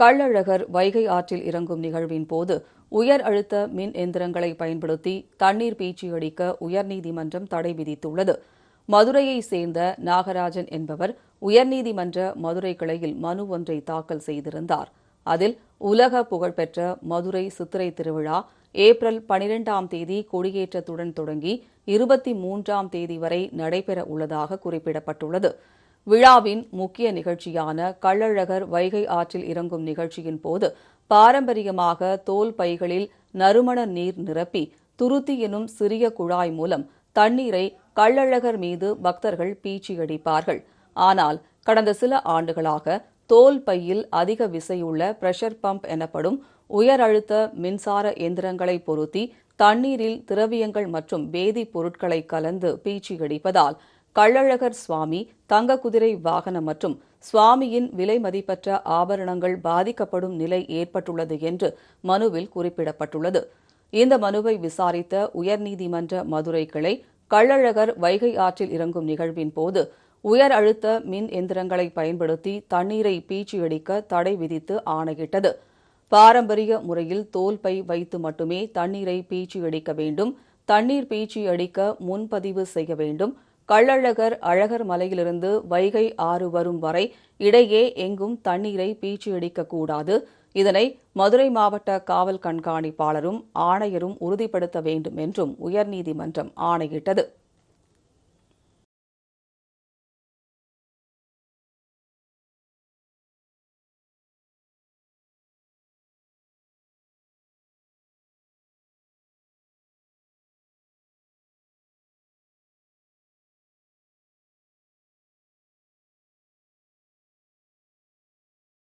கள்ளழகர் வைகை ஆற்றில் இறங்கும் நிகழ்வின் போது உயர் அழுத்த மின் எந்திரங்களை பயன்படுத்தி தண்ணீர் பீச்சி அடிக்க உயர்நீதிமன்றம் தடை விதித்துள்ளது. மதுரையைச் சேர்ந்த நாகராஜன் என்பவர் உயர்நீதிமன்ற மதுரை கிளையில் மனு ஒன்றை தாக்கல் செய்திருந்தார். அதில் உலக புகழ்பெற்ற மதுரை சித்திரை திருவிழா ஏப்ரல் பனிரெண்டாம் தேதி கொடியேற்றத்துடன் தொடங்கி இருபத்தி மூன்றாம் தேதி வரை நடைபெற உள்ளதாக குறிப்பிடப்பட்டுள்ளது. விழாவின் முக்கிய நிகழ்ச்சியான கள்ளழகர் வைகை ஆற்றில் இறங்கும் நிகழ்ச்சியின் போது பாரம்பரியமாக தோல் பைகளில் நறுமண நீர் நிரப்பி துருத்தி எனும் சிறிய குழாய் மூலம் தண்ணீரை கள்ளழகர் மீது பக்தர்கள் பீச்சியடிப்பார்கள். ஆனால் கடந்த சில ஆண்டுகளாக தோல் பையில் அதிக விசையுள்ள பிரஷர் பம்ப் எனப்படும் உயர் அழுத்த மின்சார எந்திரங்களை பொருத்தி தண்ணீரில் திரவியங்கள் மற்றும் வேதிப் பொருட்களை கலந்து பீச்சியடிப்பதால் கள்ளழகர் சுவாமி தங்க குதிரை வாகனம் மற்றும் சுவாமியின் விலை மதிப்பற்ற ஆபரணங்கள் பாதிக்கப்படும் நிலை ஏற்பட்டுள்ளது என்று மனுவில் குறிப்பிடப்பட்டுள்ளது. இந்த மனுவை விசாரித்த உயர்நீதிமன்ற மதுரை கிளை கள்ளழகர் வைகை ஆற்றில் இறங்கும் நிகழ்வின் போது உயர் அழுத்த மின் எந்திரங்களை பயன்படுத்தி தண்ணீரை பீச்சியடிக்க தடை விதித்து ஆணையிட்டது. பாரம்பரிய முறையில் தோல் பை வைத்து மட்டுமே தண்ணீரை பீச்சியடிக்க வேண்டும். தண்ணீர் பீச்சியடிக்க முன்பதிவு செய்ய வேண்டும். கள்ளழகர் அழகர் மலையிலிருந்து வைகை ஆறு வரும் வரை இடையே எங்கும் தண்ணீரை பீச்சி அடிக்கக்கூடாது இதனை மதுரை மாவட்ட காவல் கண்காணிப்பாளரும் ஆணையரும் உறுதிப்படுத்த வேண்டும் என்றும் உயர்நீதிமன்றம் ஆணையிட்டது.